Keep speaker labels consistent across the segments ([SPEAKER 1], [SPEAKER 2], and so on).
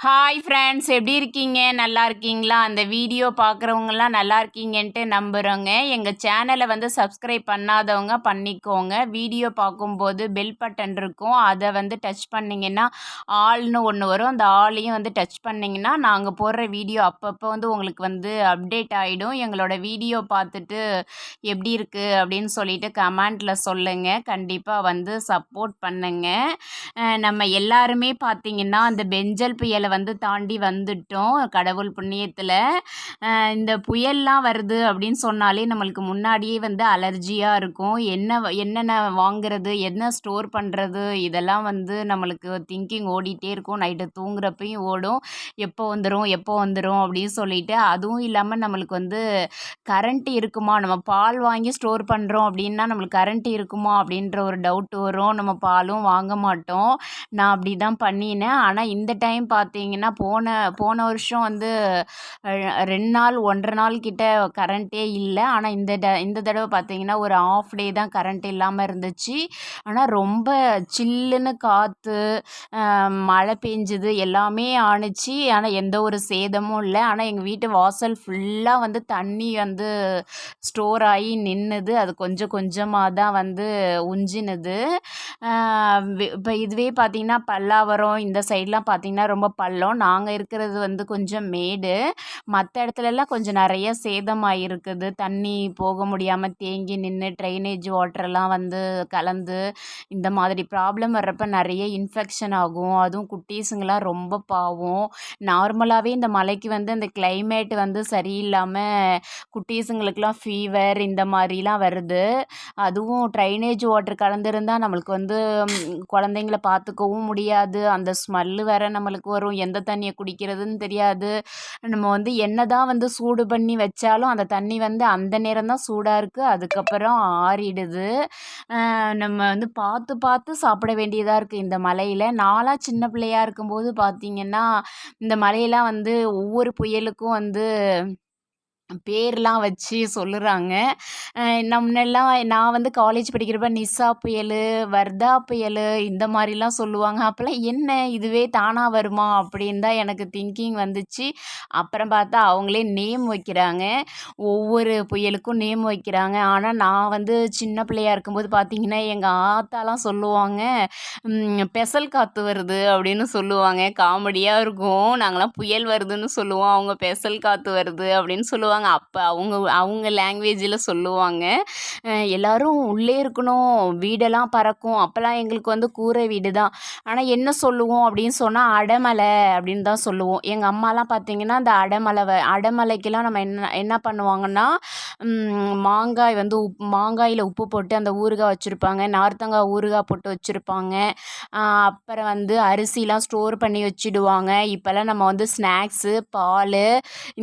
[SPEAKER 1] Hi friends எப்படி இருக்கீங்க? நல்லா இருக்கீங்களா? அந்த வீடியோ பார்க்குறவங்கலாம் நல்லா இருக்கீங்கன்ட்டு நம்புகிறோங்க எங்கள் சேனலை வந்து சப்ஸ்கிரைப் பண்ணாதவங்க பண்ணிக்கோங்க. வீடியோ பார்க்கும்போது பெல் பட்டன் இருக்கும். அதை வந்து டச் பண்ணிங்கன்னா ஆள்னு ஒன்று வரும். அந்த ஆளையும் வந்து டச் பண்ணிங்கன்னா நாங்கள் போடுற வீடியோ அப்பப்போ வந்து உங்களுக்கு வந்து அப்டேட் ஆகிடும் எங்களோட வீடியோ பார்த்துட்டு எப்படி இருக்குது அப்படின்னு சொல்லிட்டு கமெண்டில் சொல்லுங்கள் கண்டிப்பாக வந்து சப்போர்ட் பண்ணுங்கள் நம்ம எல்லாருமே பார்த்தீங்கன்னா அந்த பெஞ்சல் புயலை வந்து தாண்டி வந்துட்டோம். கடவுள் புண்ணியத்தில். இந்த புயல்லாம் வருது அப்படின்னு சொன்னாலே நம்மளுக்கு முன்னாடியே வந்து அலர்ஜியாக இருக்கும். என்ன வ- என்னென்ன வாங்குறது என்ன ஸ்டோர் பண்ணுறது இதெல்லாம் வந்து நம்மளுக்கு திங்கிங் ஓடிட்டே இருக்கும். நைட்டு தூங்குறப்பையும் ஓடும். எப்போ வந்துடும் எப்போ வந்துடும் அப்படின்னு சொல்லிட்டு அதுவும் இல்லாமல் நம்மளுக்கு வந்து கரண்ட் இருக்குமா? நம்ம பால் வாங்கி ஸ்டோர் பண்ணுறோம் அப்படின்னா நம்மளுக்கு கரண்ட் இருக்குமா? அப்படின்ற ஒரு டவுட் வரும். நம்ம பாலும் வாங்க மாட்டோம். நான் அப்படி தான் பண்ணினேன். ஆனால் இந்த டைம் பார்த்து பார்த்தீங்கன்னா போன போன வருஷம் வந்து ரெண்டு நாள் ஒன்றரை நாள் கிட்ட கரண்ட்டே இல்லை. ஆனால் இந்த ட இந்த தடவை பார்த்தீங்கன்னா ஒரு ஆஃப் டே தான் கரண்ட் இல்லாமல் இருந்துச்சு. ஆனால் ரொம்ப சில்லுன்னு காற்று மழை பெஞ்சுது எல்லாமே ஆணுச்சு. ஆனால் எந்த ஒரு சேதமும் இல்லை. ஆனால் எங்கள் வீட்டு வாசல் ஃபுல்லாக வந்து தண்ணி வந்து ஸ்டோர் ஆகி நின்றுது அது கொஞ்சம் கொஞ்சமாக தான் வந்து உஞ்சினுது. இப்போ இதுவே பார்த்தீங்கன்னா பல்லாவரம் இந்த சைட்லாம் பார்த்தீங்கன்னா ரொம்ப பள்ளம் நாங்கள் இருக்கிறது வந்து கொஞ்சம் மேடு. மற்ற இடத்துலலாம் கொஞ்சம் நிறைய சேதமாக இருக்குது தண்ணி போக முடியாமல் தேங்கி நின்று ட்ரைனேஜ் வாட்டர்லாம் வந்து கலந்து இந்த மாதிரி ப்ராப்ளம் வர்றப்ப நிறைய இன்ஃபெக்ஷன் ஆகும். அதுவும் குட்டீஸுங்களாம் ரொம்ப பாவம். நார்மலாகவே இந்த மலைக்கு வந்து இந்த கிளைமேட் வந்து சரியில்லாமல் குட்டீஸுங்களுக்கெலாம் ஃபீவர் இந்த மாதிரிலாம் வருது. அதுவும் ட்ரைனேஜ் வாட்டர் கலந்துருந்தால் நம்மளுக்கு வந்து குழந்தைங்கள பார்த்துக்கவும் முடியாது. அந்த ஸ்மெல்லு வேற நம்மளுக்கு வரும். எந்த தண்ணியை குடிக்கிறதுன்னு தெரியாது. நம்ம வந்து என்ன தான் வந்து சூடு பண்ணி வச்சாலும் அந்த தண்ணி வந்து அந்த நேரம் தான் சூடாக இருக்குது அதுக்கப்புறம் ஆறிடுது. நம்ம வந்து பார்த்து பார்த்து சாப்பிட வேண்டியதாக இருக்குது இந்த மலையில். நாளாக சின்ன பிள்ளையாக இருக்கும்போது பார்த்தீங்கன்னா இந்த மலையெல்லாம் வந்து ஒவ்வொரு புயலுக்கும் வந்து பேர்லாம் வச்சு சொல்லுறாங்க. நம்ம முன்னெல்லாம் நான் வந்து காலேஜ் படிக்கிறப்ப நிசா புயல் வர்தா புயல் இந்த மாதிரிலாம் சொல்லுவாங்க. அப்போல்லாம் என்ன இதுவே தானாக வருமா அப்படின்னு தான் எனக்கு திங்கிங் வந்துச்சு. அப்புறம் பார்த்தா அவங்களே நேம் வைக்கிறாங்க. ஒவ்வொரு புயலுக்கும் நேம் வைக்கிறாங்க. ஆனால் நான் வந்து சின்ன பிள்ளையா இருக்கும்போது பார்த்தீங்கன்னா எங்கள் ஆத்தாலாம் சொல்லுவாங்க பெசல் காற்று வருது அப்படின்னு சொல்லுவாங்க. காமெடியாக இருக்கும். நாங்களாம் புயல் வருதுன்னு சொல்லுவோம். அவங்க பெசல் காற்று வருது அப்படின்னு சொல்லுவாங்க. அப்போ அவங்க அவங்க லாங்குவேஜில் சொல்லுவாங்க. எல்லோரும் எல்லாரும் உள்ளே இருக்கணும். வீடெல்லாம் பறக்கும். அப்போல்லாம் எங்களுக்கு வந்து கூரை வீடு தான். ஆனால் என்ன சொல்லுவோம் அப்படின்னு சொன்னால் அடமலை அப்படின்னு தான் சொல்லுவோம். எங்கள் அம்மாலாம் பார்த்தீங்கன்னா அந்த அடமலை அடமலைக்கெல்லாம் நம்ம என்ன என்ன பண்ணுவாங்கன்னா மாங்காய் வந்து உப் மாங்காயில் உப்பு போட்டு அந்த ஊறுகாய் வச்சுருப்பாங்க. நார்த்தங்காய் ஊறுகாய் போட்டு வச்சுருப்பாங்க. அப்புறம் வந்து அரிசிலாம் ஸ்டோர் பண்ணி வச்சிடுவாங்க. இப்போல்லாம் நம்ம வந்து ஸ்நாக்ஸு பால்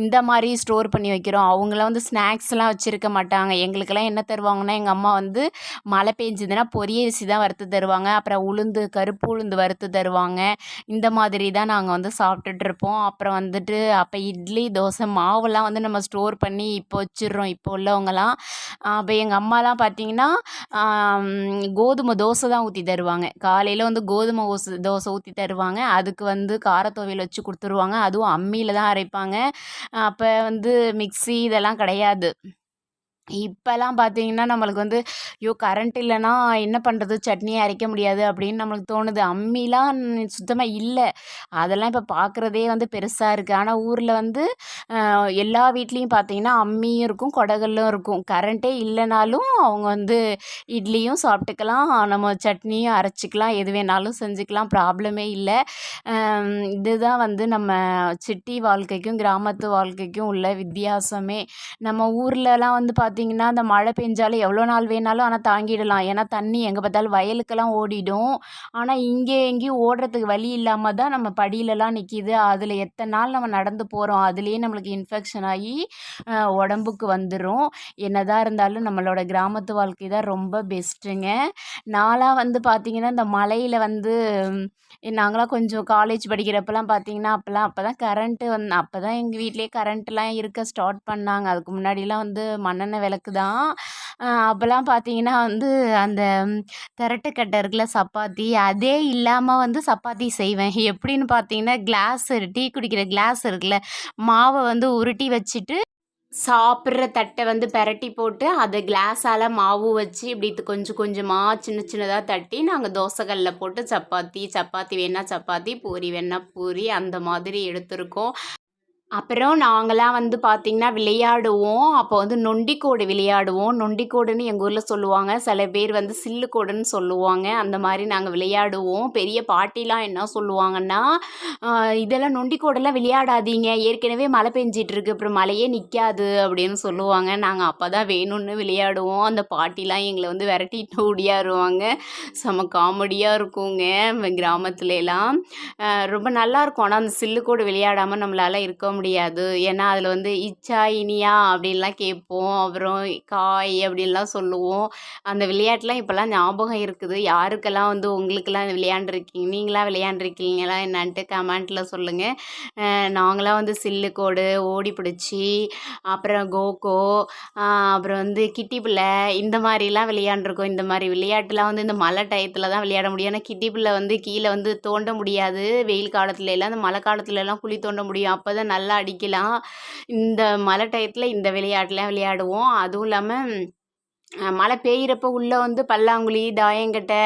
[SPEAKER 1] இந்த மாதிரி ஸ்டோர் பண்ணி வைக்க வைக்கிறோம். அவங்களாம் வந்து ஸ்நாக்ஸ்லாம் வச்சுருக்க மாட்டாங்க. எங்களுக்கெல்லாம் என்ன தருவாங்கன்னா எங்கள் அம்மா வந்து மழை பெஞ்சதுன்னா பொரியரிசி தான் வறுத்து தருவாங்க. அப்புறம் உளுந்து கருப்பு உளுந்து வறுத்து தருவாங்க. இந்த மாதிரி தான் நாங்கள் வந்து சாப்பிட்டுட்டு இருப்போம். அப்புறம் வந்துட்டு அப்போ இட்லி தோசை மாவுலாம் வந்து நம்ம ஸ்டோர் பண்ணி இப்போ வச்சிடுறோம். இப்போ உள்ளவங்கலாம். அப்போ எங்கள் அம்மாலாம் பார்த்தீங்கன்னா கோதுமை தோசை தான் ஊற்றி தருவாங்க. காலையில் வந்து கோதுமை ஓசு தோசை ஊற்றி தருவாங்க. அதுக்கு வந்து காரத்துவையல் வச்சு கொடுத்துருவாங்க. அதுவும் அம்மியில் தான் அரைப்பாங்க. அப்போ வந்து மிக்ஸ் இதெல்லாம் கிடையாது. இப்போல்லாம் பார்த்தீங்கன்னா நம்மளுக்கு வந்து ஐயோ கரண்ட் இல்லைன்னா என்ன பண்ணுறது சட்னியை அரைக்க முடியாது அப்படின்னு நம்மளுக்கு தோணுது. அம்மிலாம் சுத்தமாக இல்லை. அதெல்லாம் இப்போ பார்க்குறதே வந்து பெருசாக இருக்குது ஆனால் ஊரில் வந்து எல்லா வீட்லேயும் பார்த்தீங்கன்னா அம்மியும் இருக்கும் குடகல்லும் இருக்கும். கரண்ட்டே இல்லைனாலும் அவங்க வந்து இட்லியும் சாப்பிட்டுக்கலாம். நம்ம சட்னியும் அரைச்சிக்கலாம். எது வேணாலும் செஞ்சுக்கலாம். ப்ராப்ளமே இல்லை. இதுதான் வந்து நம்ம சிட்டி வாழ்க்கைக்கும் கிராமத்து வாழ்க்கைக்கும் உள்ள வித்தியாசமே. நம்ம ஊர்லலாம் வந்து பார்த்து பார்த்திங்கன்னா அந்த மழை பெஞ்சாலும் எவ்வளோ நாள் வேணாலும் ஆனால் தாங்கிடலாம். ஏன்னா தண்ணி எங்கே பார்த்தாலும் வயலுக்கெல்லாம் ஓடிடும். ஆனால் இங்கே எங்கேயும் ஓடுறதுக்கு வழி இல்லாமல் தான் நம்ம படியிலலாம் நிற்கிது அதில் எத்தனை நாள் நம்ம நடந்து போகிறோம் அதுலேயே நம்மளுக்கு இன்ஃபெக்ஷன் ஆகி உடம்புக்கு வந்துடும் என்னதான் இருந்தாலும் நம்மளோட கிராமத்து வாழ்க்கை தான் ரொம்ப பெஸ்ட்டுங்க நாளாக வந்து பார்த்திங்கன்னா இந்த மலையில் வந்து நாங்களாம் கொஞ்சம் காலேஜ் படிக்கிறப்பெல்லாம் பார்த்தீங்கன்னா அப்போல்லாம் அப்போ தான் கரண்ட்டு வந்து அப்போ தான் எங்கள் வீட்லேயே கரண்ட்லாம் இருக்க ஸ்டார்ட் பண்ணாங்க. அதுக்கு முன்னாடிலாம் வந்து மண்ணெண்ணெய் விளக்கு தான் அப்போல்லாம் பார்த்தீங்கன்னா வந்து அந்த திரட்டுக்கட்டை இருக்குல்ல சப்பாத்தி அதே இல்லாமல் வந்து சப்பாத்தி செய்வேன். எப்படின்னு பார்த்தீங்கன்னா கிளாஸ் டீ குடிக்கிற கிளாஸ் இருக்குல்ல மாவை வந்து உருட்டி வச்சுட்டு சாப்பிட்ற தட்டை வந்து பெரட்டி போட்டு அதை கிளாஸால் மாவு வச்சு இப்படி கொஞ்சம் கொஞ்சமாக சின்ன சின்னதாக தட்டி நாங்கள் தோசைக்கல்லில் போட்டு சப்பாத்தி சப்பாத்தி வேணால் சப்பாத்தி பூரி வேணால் பூரி அந்த மாதிரி எடுத்திருக்கோம். அப்புறம் நாங்களாம் வந்து பார்த்திங்கன்னா விளையாடுவோம். அப்போ வந்து நொண்டிக்கோடு விளையாடுவோம். நொண்டிக்கோடுன்னு எங்கள் ஊரில் சொல்லுவாங்க. சில பேர் வந்து சில்லுக்கோடுன்னு சொல்லுவாங்க. அந்த மாதிரி நாங்கள் விளையாடுவோம். பெரிய பாட்டிலாம் என்ன சொல்லுவாங்கன்னா இதெல்லாம் நொண்டிக்கோடெல்லாம் விளையாடாதீங்க. ஏற்கனவே மழை பெஞ்சிட்ருக்கு. அப்புறம் மழையே நிற்காது அப்படின்னு சொல்லுவாங்க. நாங்கள் அப்போ தான் வேணும்னு விளையாடுவோம். அந்த பாட்டிலாம் எங்களை வந்து விரட்டிட்டு ஓடியாருவாங்க. செம காமெடியாக இருக்குங்க. கிராமத்துல எல்லாம் ரொம்ப நல்லாயிருக்கும் ஆனால் அந்த சில்லுக்கோடு விளையாடாமல் நம்மளால் இருக்க முடியாது. ஏன்னா அதில் வந்து இச்சா இனியா அப்படின்லாம் கேட்போம். அப்புறம் காய் அப்படின்லாம் சொல்லுவோம். அந்த விளையாட்டுலாம் இப்போல்லாம் ஞாபகம் இருக்குது. யாருக்கெல்லாம் வந்து உங்களுக்கெல்லாம் விளையாண்டுருக்கீங்க? நீங்களாம் விளையாண்டுருக்கீங்களா என்னான்ட்டு கமெண்ட்டில் சொல்லுங்கள் நாங்களாம் வந்து சில்லு கோடு ஓடி பிடிச்சி அப்புறம் கோகோ அப்புறம் வந்து கிட்டி பிள்ளை இந்த மாதிரிலாம் விளையாண்டுருக்கோம். இந்த மாதிரி விளையாட்டுலாம் வந்து இந்த மழை டயத்தில் தான் விளையாட முடியும். ஏன்னா கிட்டி பிள்ளை வந்து கீழே வந்து தோண்ட முடியாது. வெயில் காலத்துல எல்லாம் அந்த மழை காலத்துல எல்லாம் குழி தோண்ட முடியும். அப்போ தான் நல்லா அடிக்கலாம். இந்த மழை டயத்தில் இந்த விளையாட்டுலாம் விளையாடுவோம். அதுவும் இல்லாமல் மழை பெய்கிறப்ப உள்ளே வந்து பல்லாங்குழி தாயங்கட்டை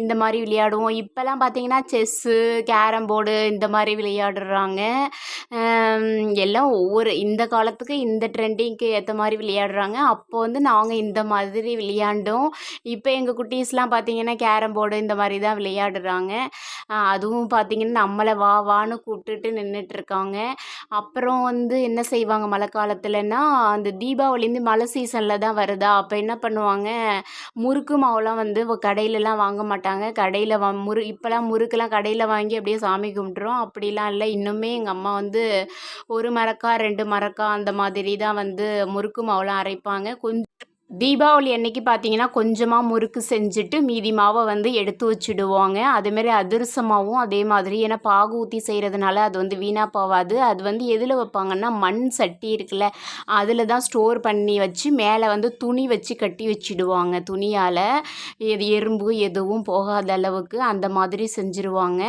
[SPEAKER 1] இந்த மாதிரி விளையாடுவோம். இப்போல்லாம் பார்த்தீங்கன்னா செஸ்ஸு கேரம் போர்டு இந்த மாதிரி விளையாடுறாங்க. எல்லாம் ஒவ்வொரு இந்த காலத்துக்கு இந்த ட்ரெண்டிங்க்கு ஏற்ற மாதிரி விளையாடுறாங்க. அப்போ வந்து நாங்கள் இந்த மாதிரி விளையாண்டோம். இப்போ எங்கள் குட்டீஸ்லாம் பார்த்தீங்கன்னா கேரம் போர்டு இந்த மாதிரி தான் விளையாடுறாங்க. அதுவும் பார்த்தீங்கன்னா நம்மளை வா வான்னு கூப்பிட்டுட்டு நின்றுட்டுருக்காங்க அப்புறம் வந்து என்ன செய்வாங்க மழை காலத்துலன்னா அந்த தீபாவளி வந்து மழை சீசனில் தான் வருதா? அப்போ என்ன பண்ணுவாங்க? முறுக்கு மாவுலாம் வந்து கடையிலலாம் வாங்க மாட்டாங்க. கடையில் வா முறு இப்போலாம் முறுக்கெல்லாம் கடையில் வாங்கி அப்படியே சாமி கும்பிட்றோம் அப்படிலாம் இல்லை. இன்னுமே எங்கள் அம்மா வந்து ஒரு மரக்கா ரெண்டு மரக்கா அந்த மாதிரி தான் வந்து முறுக்கு மாவுலாம் அரைப்பாங்க. கொஞ்சம் தீபாவளி அன்னைக்கு பார்த்தீங்கன்னா கொஞ்சமாக முறுக்கு செஞ்சுட்டு மீதி மாவை வந்து எடுத்து வச்சுடுவாங்க. அதேமாரி அதிரசமாகவும் அதே மாதிரி. ஏன்னா பாகு ஊற்றி செய்கிறதுனால அது வந்து வீணாக போகாது அது வந்து எதில் வைப்பாங்கன்னா மண் சட்டி இருக்குல்ல அதில் தான் ஸ்டோர் பண்ணி வச்சு மேலே வந்து துணி வச்சு கட்டி வச்சிடுவாங்க. துணியால் எது எறும்பு எதுவும் போகாத அளவுக்கு அந்த மாதிரி செஞ்சுருவாங்க.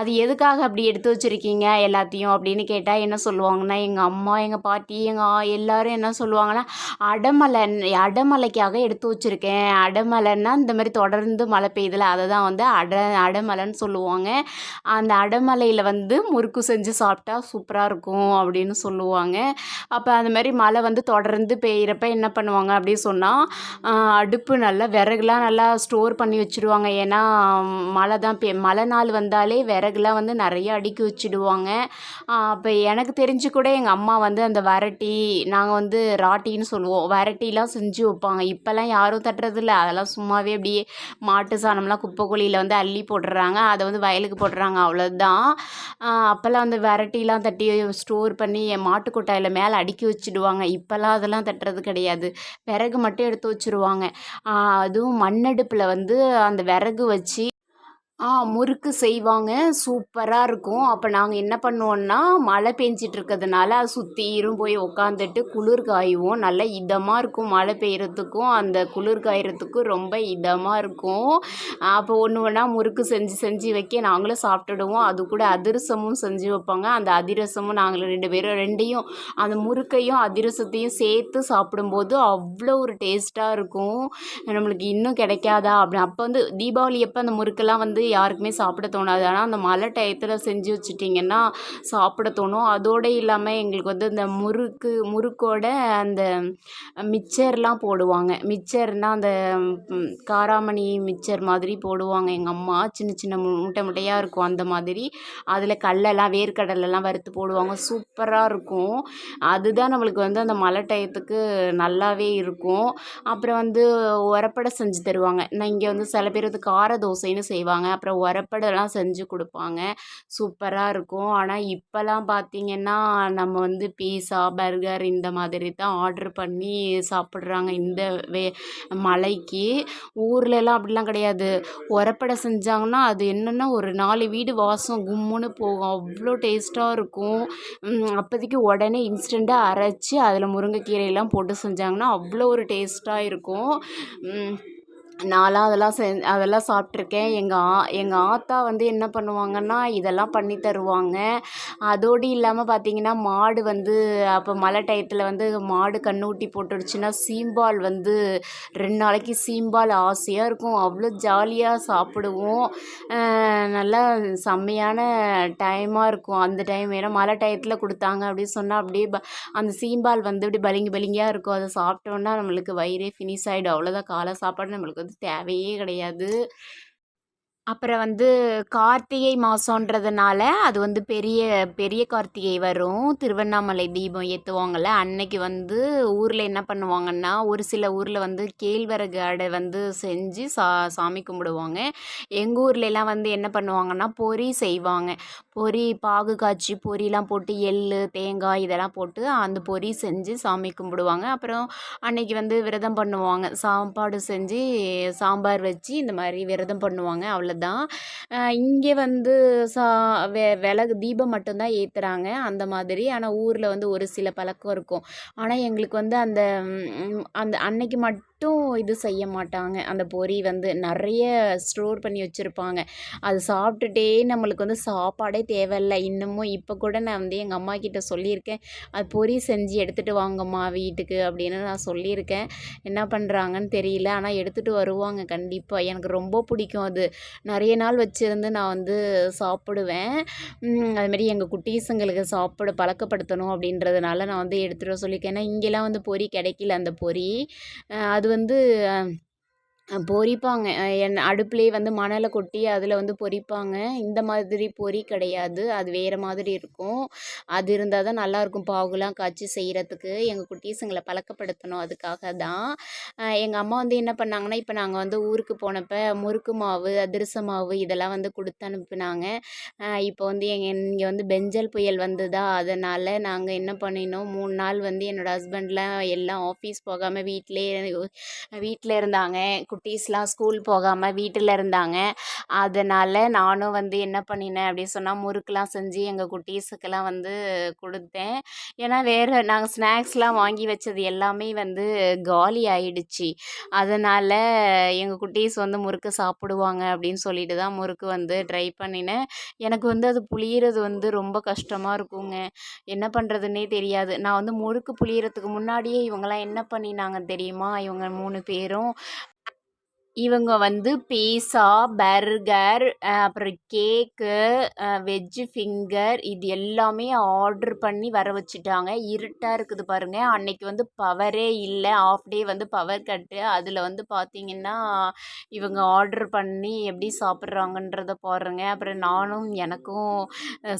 [SPEAKER 1] அது எதுக்காக அப்படி எடுத்து வச்சுருக்கீங்க எல்லாத்தையும் அப்படின்னு கேட்டால் என்ன சொல்லுவாங்கன்னா எங்கள் அம்மா எங்கள் பாட்டி எங்கள் எல்லாரும் என்ன சொல்லுவாங்கன்னா அடமலை அடமலைக்காக எடுத்து வச்சுருக்கேன். அடமலைன்னா இந்த மாதிரி தொடர்ந்து மழை பெய்யுதுல அதை தான் வந்து அட அடமலைன்னு சொல்லுவாங்க. அந்த அடமலையில் வந்து முறுக்கு செஞ்சு சாப்பிட்டா சூப்பராக இருக்கும் அப்படின்னு சொல்லுவாங்க. அப்போ அந்த மாதிரி மழை வந்து தொடர்ந்து பெய்கிறப்ப என்ன பண்ணுவாங்க அப்படின்னு சொன்னால் அடுப்பு நல்லா விறகுலாம் நல்லா ஸ்டோர் பண்ணி வச்சுருவாங்க. ஏன்னா மழை தான் பெய் மழை நாள் வந்தாலே விறகுலாம் வந்து நிறைய அடுக்கி வச்சுடுவாங்க. அப்போ எனக்கு தெரிஞ்சு கூட எங்கள் அம்மா வந்து அந்த வரட்டி நாங்கள் வந்து ராட்டின்னு சொல்லுவோம். வரட்டிலாம் செஞ்சு வைப்பாங்க. இப்போல்லாம் யாரும் தட்டுறதில்ல. அதெல்லாம் சும்மாவே அப்படியே மாட்டு சாணம்லாம் குப்பை குழியில் வந்து அள்ளி போட்டுடுறாங்க அதை வந்து வயலுக்கு போட்டுறாங்க. அவ்வளோதான் அப்போல்லாம் வந்து விரட்டிலாம் தட்டி ஸ்டோர் பண்ணி என் மாட்டு கொட்டாயில் மேலே அடுக்கி வச்சுடுவாங்க. இப்போல்லாம் அதெல்லாம் தட்டுறது கிடையாது. விறகு மட்டும் எடுத்து வச்சுருவாங்க. அதுவும் மண்ணடுப்பில் வந்து அந்த விறகு வச்சு ஆ முறுக்கு செய்வாங்க. சூப்பராக இருக்கும். அப்போ நாங்கள் என்ன பண்ணுவோம்னா, மழை பெஞ்சிட்டு இருக்கிறதுனால அது சுற்றிரும் போய் உக்காந்துட்டு குளிர் காயுவோம். நல்லா இதமாக இருக்கும் மழை பெய்யறதுக்கும் அந்த குளிர் காயறதுக்கும் ரொம்ப இதமாக இருக்கும். அப்போ ஒன்று ஒன்றா முறுக்கு செஞ்சு செஞ்சு வைக்க நாங்களும் சாப்பிட்டுடுவோம். அது கூட அதிரசமும் செஞ்சு வைப்பாங்க. அந்த அதிரசமும் நாங்கள் ரெண்டு பேரும் ரெண்டையும் அந்த முறுக்கையும் அதிரசத்தையும் சேர்த்து சாப்பிடும்போது அவ்வளோ ஒரு டேஸ்ட்டாக இருக்கும். நம்மளுக்கு இன்னும் கிடைக்காதா? அப்படி அப்போ வந்து தீபாவளி அப்போ அந்த முறுக்கெல்லாம் வந்து யாருக்குமே சாப்பிட தோணாது. ஆனால் அந்த மழை டயத்தில் செஞ்சு வச்சுட்டிங்கன்னா சாப்பிட தோணும். அதோடு இல்லாமல் எங்களுக்கு வந்து இந்த முறுக்கு முறுக்கோட அந்த மிச்சர்லாம் போடுவாங்க. மிச்சர்னால் அந்த காராமணி மிச்சர் மாதிரி போடுவாங்க எங்கள் அம்மா. சின்ன சின்ன மு- முட்டை முட்டையாக இருக்கும் அந்த மாதிரி. அதில் கல்லெல்லாம் வேர்க்கடலெல்லாம் வறுத்து போடுவாங்க. சூப்பராக இருக்கும். அதுதான் நம்மளுக்கு வந்து அந்த மழை டயத்துக்கு நல்லாவே இருக்கும். அப்புறம் வந்து உரப்படை செஞ்சு தருவாங்க. நான் இங்கே வந்து சில பேர் வந்து கார தோசைன்னு செய்வாங்க. அப்புறம் உரப்படலாம் செஞ்சு கொடுப்பாங்க. சூப்பராக இருக்கும். ஆனால் இப்போலாம் பார்த்தீங்கன்னா நம்ம வந்து பீஸா பர்கர் இந்த மாதிரி தான் ஆர்டர் பண்ணி சாப்பிட்றாங்க. இந்த வே மலைக்கு. ஊர்லலாம் அப்படிலாம் கிடையாது. உரப்படை செஞ்சாங்கன்னா அது என்னென்னா ஒரு நாலு வீடு வாசம் கும்முன்னு போகும். அவ்வளோ டேஸ்ட்டாக இருக்கும். அப்போதைக்கு உடனே இன்ஸ்டண்ட்டாக அரைச்சி அதில் முருங்கைக்கீரையெல்லாம் போட்டு செஞ்சாங்கன்னா அவ்வளோ ஒரு டேஸ்ட்டாக இருக்கும். நான்லாம் அதெல்லாம் செஞ் அதெல்லாம் சாப்பிட்ருக்கேன். எங்கள் ஆ எங்கள் ஆத்தா வந்து என்ன பண்ணுவாங்கன்னா இதெல்லாம் பண்ணி தருவாங்க. அதோடு இல்லாமல் பார்த்தீங்கன்னா மாடு வந்து அப்போ மழை டயத்தில் வந்து மாடு கன்றுக்குட்டி போட்டுடுச்சுன்னா சீம்பால் வந்து ரெண்டு நாளைக்கு சீம்பால் ஆசையாக இருக்கும். அவ்வளோ ஜாலியாக சாப்பிடுவோம். நல்லா செம்மையான டைமாக இருக்கும். அந்த டைம் ஏன்னா மழை டயத்தில் கொடுத்தாங்க அப்படின்னு சொன்னால் அப்படியே ப அந்த சீம்பால் வந்து அப்படியே பளிங்கு பளிங்கியாக இருக்கும். அதை சாப்பிட்டோன்னா நம்மளுக்கு வயிறே ஃபினிஷ் ஆகிடும் அவ்வளோதான். காலை சாப்பாடு நம்மளுக்கு வந்து தேவையே கிடையாது. அப்புறம் வந்து கார்த்திகை மாதன்றதுனால அது வந்து பெரிய பெரிய கார்த்திகை வரும். திருவண்ணாமலை தீபம் ஏற்றுவாங்கள்ல அன்னைக்கு வந்து ஊரில் என்ன பண்ணுவாங்கன்னா ஒரு சில ஊரில் வந்து கேழ்வரகு அடை வந்து செஞ்சு சா சாமி கும்பிடுவாங்க. எங்கள் ஊர்லலாம் வந்து என்ன பண்ணுவாங்கன்னா பொரி செய்வாங்க. பொரி பாகு காய்ச்சி பொரியெலாம் போட்டு எள் தேங்காய் இதெல்லாம் போட்டு அந்த பொரி செஞ்சு சாமி கும்பிடுவாங்க. அப்புறம் அன்னைக்கு வந்து விரதம் பண்ணுவாங்க. சாப்பாடு செஞ்சு சாம்பார் வச்சு இந்த மாதிரி விரதம் பண்ணுவாங்க. அவ்வளோ தான். இங்கே வந்து சா வெ விலகு தீபம் மட்டும்தான் ஏற்றுறாங்க அந்த மாதிரி. ஆனால் ஊரில் வந்து ஒரு சில பழக்கம் இருக்கும். ஆனால் எங்களுக்கு வந்து அந்த அந்த அன்னைக்கு மட்டும் மட்டும் இது செய்ய மாட்டாங்க. அந்த பொரி வந்து நிறைய ஸ்டோர் பண்ணி வச்சுருப்பாங்க. அது சாப்பிட்டுட்டே நம்மளுக்கு வந்து சாப்பாடே தேவையில்ல. இன்னமும் இப்போ கூட நான் வந்து எங்கள் அம்மா கிட்ட சொல்லியிருக்கேன். அது பொரி செஞ்சு எடுத்துகிட்டு வாங்கம்மா வீட்டுக்கு அப்படின்னு நான் சொல்லியிருக்கேன். என்ன பண்ணுறாங்கன்னு தெரியல. ஆனால் எடுத்துகிட்டு வருவாங்க கண்டிப்பாக எனக்கு ரொம்ப பிடிக்கும் அது. நிறைய நாள் வச்சுருந்து நான் வந்து சாப்பிடுவேன். அதுமாரி எங்கள் குட்டீஸுங்களுக்கு சாப்பிட பழக்கப்படுத்தணும் அப்படின்றதுனால நான் வந்து எடுத்துகிட்டு வர சொல்லியிருக்கேன். ஏன்னா இங்கெல்லாம் வந்து பொரி கிடைக்கல அந்த பொரி அது அது வந்து பொரிப்பாங்க. என் அடுப்புலேயே வந்து மணலை கொட்டி அதில் வந்து பொரிப்பாங்க. இந்த மாதிரி பொரி கிடையாது. அது வேறு மாதிரி இருக்கும். அது இருந்தால் தான் நல்லாயிருக்கும் பாகுலாம் காய்ச்சி செய்கிறதுக்கு எங்கள் குட்டீஸுங்களை பழக்கப்படுத்தணும். அதுக்காக தான். எங்கள் அம்மா வந்து என்ன பண்ணாங்கன்னா இப்போ நாங்கள் வந்து ஊருக்கு போனப்போ முறுக்கு மாவு அதிரச மாவு இதெல்லாம் வந்து கொடுத்து அனுப்புனாங்க. இப்போ வந்து எங்கள் இங்கே வந்து பெஞ்சல் புயல் வந்ததா அதனால் நாங்கள் என்ன பண்ணினோம்? மூணு நாள் வந்து என்னோடய ஹஸ்பண்ட்லாம் எல்லாம் ஆஃபீஸ் போகாமல் வீட்டிலே வீட்டில் இருந்தாங்க. குட்டீஸ்லாம் ஸ்கூல் போகாமல் வீட்டில் இருந்தாங்க. அதனால் நானும் வந்து என்ன பண்ணினேன் அப்படி சொன்னால் முறுக்கெலாம் செஞ்சு எங்கள் குட்டீஸுக்கெல்லாம் வந்து கொடுத்தேன். ஏன்னா வேறு நாங்கள் ஸ்நாக்ஸ்லாம் வாங்கி வச்சது எல்லாமே வந்து காலி ஆயிடுச்சு. அதனால் எங்கள் குட்டீஸ் வந்து முறுக்கு சாப்பிடுவாங்க அப்படின்னு சொல்லிட்டு தான் முறுக்கு வந்து ட்ரை பண்ணினேன். எனக்கு வந்து அது புளியறது வந்து ரொம்ப கஷ்டமாக இருக்குங்க. என்ன பண்ணுறதுன்னே தெரியாது. நான் வந்து முறுக்கு புளியறதுக்கு முன்னாடியே இவங்கெல்லாம் என்ன பண்ணினாங்க தெரியுமா? இவங்க மூணு பேரும் இவங்க வந்து பீஸா பர்கர் அப்புறம் கேக்கு வெஜ்ஜு ஃபிங்கர் இது எல்லாமே ஆர்ட்ரு பண்ணி வர வச்சுட்டாங்க. இருட்டாக இருக்குது பாருங்கள் அன்னைக்கு வந்து பவரே இல்லை. ஆஃப் டே வந்து பவர் கட்டு அதில் வந்து பார்த்திங்கன்னா இவங்க ஆர்ட்ரு பண்ணி எப்படி சாப்பிட்றாங்கன்றத பாருங்க. அப்புறம் நானும் எனக்கும்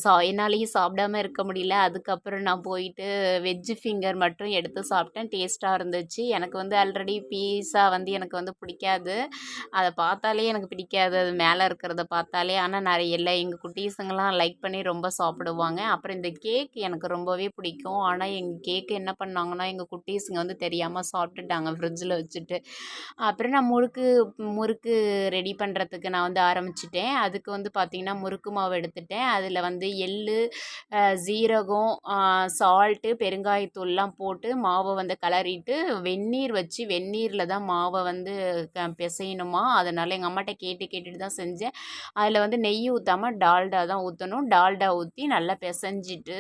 [SPEAKER 1] சா என்னாலேயும் சாப்பிடாம இருக்க முடியல. அதுக்கப்புறம் நான் போயிட்டு வெஜ்ஜு ஃபிங்கர் மட்டும் எடுத்து சாப்பிட்டேன். டேஸ்ட்டாக இருந்துச்சு. எனக்கு வந்து ஆல்ரெடி பீஸா வந்து எனக்கு வந்து பிடிக்காது. அதை பார்த்தாலே எனக்கு பிடிக்காது. அது மேலே இருக்கிறத பார்த்தாலே. ஆனால் நிறைய இல்லை. எங்கள் குட்டீஸுங்கெல்லாம் லைக் பண்ணி ரொம்ப சாப்பிடுவாங்க. அப்புறம் இந்த கேக் எனக்கு ரொம்பவே பிடிக்கும். ஆனால் எங்கள் கேக்கு என்ன பண்ணாங்கன்னா எங்கள் குட்டீஸுங்க வந்து தெரியாமல் சாப்பிட்டுட்டாங்க. ஃப்ரிட்ஜில் வச்சுட்டு. அப்புறம் நான் முறுக்கு முறுக்கு ரெடி பண்ணுறதுக்கு நான் வந்து ஆரம்பிச்சிட்டேன். அதுக்கு வந்து பார்த்திங்கன்னா முறுக்கு மாவு எடுத்துட்டேன். அதில் வந்து எள் ஜீரகம் சால்ட்டு பெருங்காயத்தூள்லாம் போட்டு மாவை வந்து கலரிட்டு வெந்நீர் வச்சு வெந்நீரில் தான் மாவை வந்து க பிசையணுமா அதனால் எங்கள் அம்மாட்ட கேட்டு கேட்டுட்டு தான் செஞ்சேன். அதில் வந்து நெய் ஊற்றாம டால்டா தான் ஊற்றணும் டால்டா ஊற்றி நல்லா பிசைஞ்சிட்டு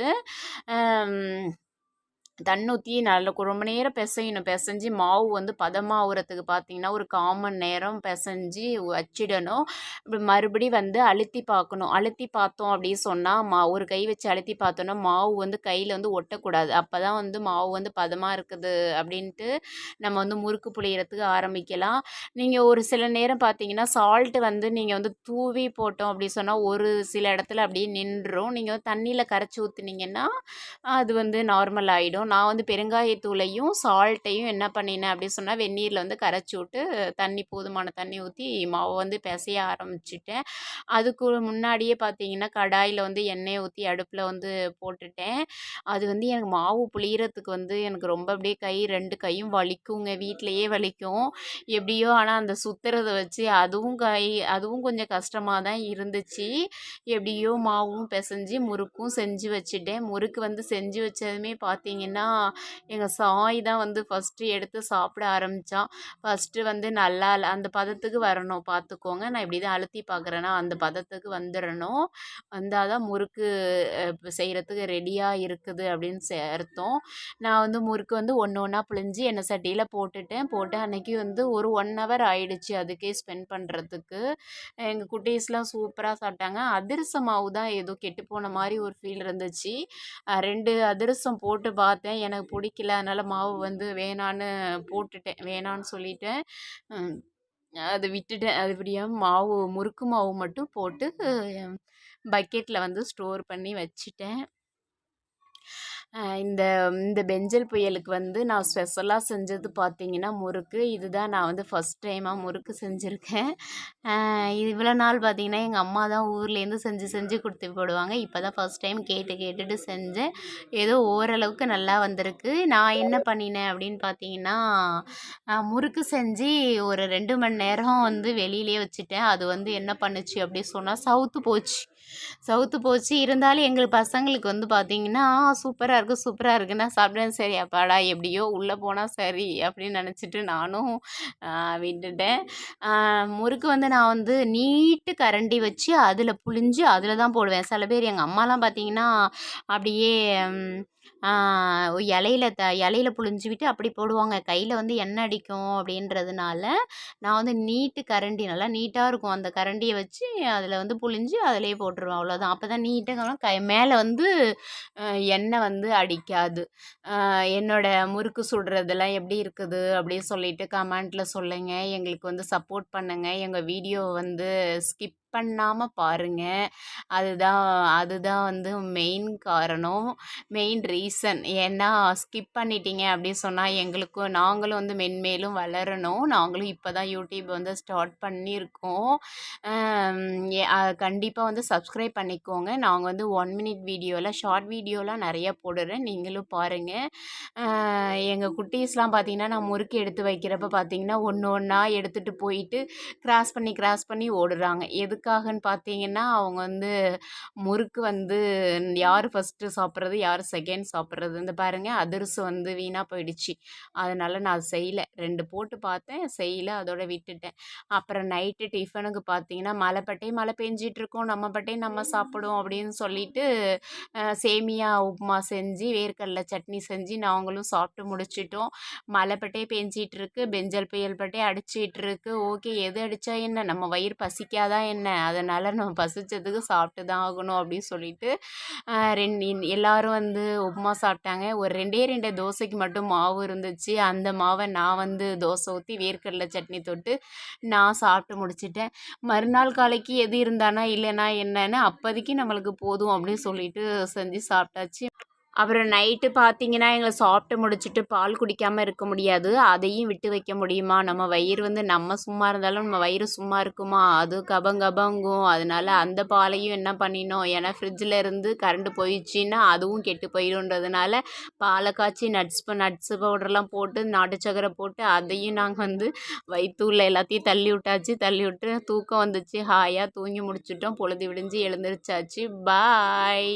[SPEAKER 1] தண்ணி ஊற்றி நல்ல ரொம்ப நேரம் பிசையணும். பிசைஞ்சு மாவு வந்து பதமாகறதுக்கு பார்த்திங்கன்னா ஒரு கால் நேரம் பிசைஞ்சு வச்சிடணும். இப்படி மறுபடி வந்து அழுத்தி பார்க்கணும் அழுத்தி பார்த்தோம் அப்படின்னு சொன்னால் மா ஒரு கை வச்சு அழுத்தி பார்த்தோன்னா மாவு வந்து கையில் வந்து ஒட்டக்கூடாது. அப்போ தான் வந்து மாவு வந்து பதமாக இருக்குது அப்படின்ட்டு நம்ம வந்து முறுக்கு புளியறதுக்கு ஆரம்பிக்கலாம். நீங்கள் ஒரு சில நேரம் பார்த்தீங்கன்னா சால்ட்டு வந்து நீங்கள் வந்து தூவி போட்டோம் அப்படி சொன்னால் ஒரு சில இடத்துல அப்படியே நின்றுடும் நீங்கள் வந்து தண்ணியில் கரைச்சி ஊற்றுனீங்கன்னா அது வந்து நார்மல் ஆகிடும் அப்புறம் நான் வந்து பெருங்காயத்தூளையும் சால்ட்டையும் என்ன பண்ணினேன் அப்படின்னு சொன்னால் வெந்நீரில் வந்து கரைச்சி விட்டு தண்ணி போதுமான தண்ணி ஊற்றி மாவை வந்து பிசைய ஆரம்பிச்சிட்டேன். அதுக்கு முன்னாடியே பார்த்தீங்கன்னா கடாயில் வந்து எண்ணெயை ஊற்றி அடுப்பில் வந்து போட்டுட்டேன். அது வந்து எனக்கு மாவு புளியறதுக்கு வந்து எனக்கு ரொம்ப அப்படியே கை ரெண்டு கையும் வலிக்குங்க. வீட்டிலையே வலிக்கும். எப்படியோ ஆனால் அந்த சுற்றுறத வச்சு அதுவும் கை அதுவும் கொஞ்சம் கஷ்டமாக தான் இருந்துச்சு. எப்படியோ மாவும் பிசைஞ்சு முறுக்கும் செஞ்சு வச்சுட்டேன். முறுக்கு வந்து செஞ்சு வச்சதுமே பார்த்தீங்கன்னா எங்கள் சாய் தான் வந்து ஃபஸ்ட்டு எடுத்து சாப்பிட ஆரம்பித்தான் ஃபஸ்ட்டு வந்து நல்லா அந்த பதத்துக்கு வரணும். பார்த்துக்கோங்க நான் இப்படி தான் அழுத்தி பார்க்குறேன்னா அந்த பதத்துக்கு வந்துடணும் வந்தால் தான் முறுக்கு செய்கிறதுக்கு ரெடியாக இருக்குது அப்படின்னு அர்த்தம். நான் வந்து முறுக்கு வந்து ஒன்று ஒன்றா புழிஞ்சு எண்ணெய் சட்டியில் போட்டுட்டேன். போட்டு அன்றைக்கி வந்து ஒரு ஒன் ஹவர் ஆயிடுச்சு அதுக்கே ஸ்பெண்ட் பண்ணுறதுக்கு எங்கள் குட்டீஸ்லாம் சூப்பராக சாப்பிட்டாங்க. அதிரசம் மாவு தான் ஏதோ கெட்டு போன மாதிரி ஒரு ஃபீல் இருந்துச்சு. ரெண்டு அதிரசம் போட்டு பார்த்து பார்த்தேன் எனக்கு பிடிக்கல. அதனால் மாவு வந்து வேணான்னு போட்டுட்டேன். வேணான்னு சொல்லிட்டேன். அதை விட்டுட்டேன். அது மாவு முறுக்கு மாவு மட்டும் போட்டு பக்கெட்டில் வந்து ஸ்டோர் பண்ணி வச்சுட்டேன். இந்த இந்த பெஞ்சல் புயலுக்கு வந்து நான் ஸ்பெஷலாக செஞ்சது பார்த்தீங்கன்னா முறுக்கு. இதுதான் நான் வந்து ஃபஸ்ட் டைமாக முறுக்கு செஞ்சுருக்கேன். இவ்வளோ நாள் பார்த்தீங்கன்னா எங்கள் அம்மா தான் ஊர்லேருந்து செஞ்சு செஞ்சு கொடுத்து போடுவாங்க. இப்போ தான் ஃபஸ்ட் டைம் கேட்டு கேட்டுட்டு செஞ்சேன். ஏதோ ஓரளவுக்கு நல்லா வந்திருக்கு. நான் என்ன பண்ணினேன் அப்படின்னு பார்த்தீங்கன்னா முறுக்கு செஞ்சு ஒரு ரெண்டு மணி நேரம் வந்து வெளியிலே வச்சுட்டேன். அது வந்து என்ன பண்ணுச்சு அப்படி சொன்னால் சவுத்து போச்சு. சவுத்து போச்சு. இருந்தாலும் எங்கள் பசங்களுக்கு வந்து பார்த்திங்கன்னா சூப்பராக இருக்குது சூப்பராக இருக்குன்னா சாப்பிட்டேன் சரி அப்பாடா எப்படியோ உள்ளே போனால் சரி அப்படின்னு நினச்சிட்டு நானும் விட்டுட்டேன். முறுக்கு வந்து நான் வந்து நீட்டு கரண்டி வச்சு அதில் புழிஞ்சு அதில் தான் போடுவேன். சில பேர் எங்கள் அம்மாலாம் பார்த்திங்கன்னா அப்படியே இலையில த இலையில புழிஞ்சு விட்டு அப்படி போடுவாங்க. கையில் வந்து எண்ணெய் அடிக்கும் அப்படின்றதுனால நான் வந்து நீட்டு கரண்டி நல்லா நீட்டாக இருக்கும். அந்த கரண்டியை வச்சு அதில் வந்து புழிஞ்சு அதிலே போட்டுருவேன். அவ்வளோதான் அப்போ தான் நீட்டாக கை மேலே வந்து எண்ணெய் வந்து அடிக்காது. என்னோட முறுக்கு சுடுறதெல்லாம் எப்படி இருக்குது அப்படின்னு சொல்லிட்டு கமெண்ட்டில் சொல்லுங்கள் எங்களுக்கு வந்து சப்போர்ட் பண்ணுங்கள் எங்கள் வீடியோ வந்து ஸ்கிப் பண்ணாமல் பாருங்கள் அதுதான் அதுதான் வந்து மெயின் காரணம் மெயின் ரீசன் ஏன்னா ஸ்கிப் பண்ணிட்டீங்க அப்படின்னு சொன்னால் எங்களுக்கும் நாங்களும் வந்து மென்மேலும் வளரணும். நாங்களும் இப்போ தான் யூடியூப் வந்து ஸ்டார்ட் பண்ணியிருக்கோம். கண்டிப்பாக வந்து சப்ஸ்கிரைப் பண்ணிக்கோங்க. நாங்கள் வந்து ஒன் மினிட் வீடியோவில் ஷார்ட் வீடியோலாம் நிறையா போடுறேன். நீங்களும் பாருங்கள் எங்கள் குட்டீஸ்லாம் பார்த்தீங்கன்னா நான் முறுக்கு எடுத்து வைக்கிறப்ப பார்த்தீங்கன்னா ஒன்று ஒன்றா எடுத்துகிட்டு போயிட்டு கிராஸ் பண்ணி கிராஸ் பண்ணி ஓடுறாங்க. எதுக்கு எதுக்காகன்னு பார்த்தீங்கன்னா அவங்க வந்து முறுக்கு வந்து யார் ஃபஸ்ட்டு சாப்பிட்றது யார் செகண்ட் சாப்பிட்றது இந்த பாருங்கள் அதிரசம் வந்து வீணாக போயிடுச்சு. அதனால் நான் செய்யலை. ரெண்டு போட்டு பார்த்தேன் செய்யலை அதோட விட்டுட்டேன். அப்புறம் நைட்டு டிஃபனுக்கு பார்த்தீங்கன்னா மழை பட்டே மழை பெஞ்சிட்ருக்கோம் நம்ம பட்டே நம்ம சாப்பிடுவோம் அப்படின்னு சொல்லிட்டு சேமியா உப்புமா செஞ்சு வேர்க்கடலை சட்னி செஞ்சு நாங்களும் சாப்பிட்டு முடிச்சிட்டோம். மழை பட்டே பெஞ்சிட்ருக்கு பெஞ்சல் புயல் பட்டே அடிச்சிட்டு இருக்கு. ஓகே எது அடித்தா என்ன? நம்ம வயிறு பசிக்காதான் என்ன? அதனால் நம்ம பசித்ததுக்கு சாப்பிட்டு தான் ஆகணும் அப்படின்னு சொல்லிட்டு ரெண்டு எல்லோரும் வந்து உப்புமா சாப்பிட்டாங்க. ஒரு ரெண்டே ரெண்டு தோசைக்கு மட்டும் மாவு இருந்துச்சு. அந்த மாவை நான் வந்து தோசை ஊற்றி வேர்க்கடலை சட்னி தொட்டு நான் சாப்பிட்டு முடிச்சிட்டேன். மறுநாள் காலைக்கு எது இருந்தானா இல்லைனா என்னன்னு அப்போதைக்கு நம்மளுக்கு போதும் அப்படின்னு சொல்லிட்டு செஞ்சு சாப்பிட்டாச்சு. அப்புறம் நைட்டு பார்த்தீங்கன்னா எங்களை சாப்பிட்டு முடிச்சுட்டு பால் குடிக்காமல் இருக்க முடியாது. அதையும் விட்டு வைக்க முடியுமா? நம்ம வயிறு வந்து நம்ம சும்மா இருந்தாலும் நம்ம வயிறு சும்மா இருக்குமா? அது கபங்கபங்கும் அதனால அந்த பாலையும் என்ன பண்ணினோம் ஏன்னா ஃப்ரிட்ஜில் இருந்து கரண்ட் போயிடுச்சின்னா அதுவும் கெட்டு போயிடும்ன்றதுனால பாலை காய்ச்சி நட்ஸ் நட்ஸு பவுடர்லாம் போட்டு நாட்டு சக்கரை போட்டு அதையும் நாங்கள் வந்து வயிற்றுள்ள எல்லாத்தையும் தள்ளி விட்டாச்சு. தள்ளி விட்டு தூக்கம் வந்துச்சு. ஹாயாக தூங்கி முடிச்சிட்டோம். பொழுது விடிஞ்சு எழுந்திரிச்சாச்சு. பாய்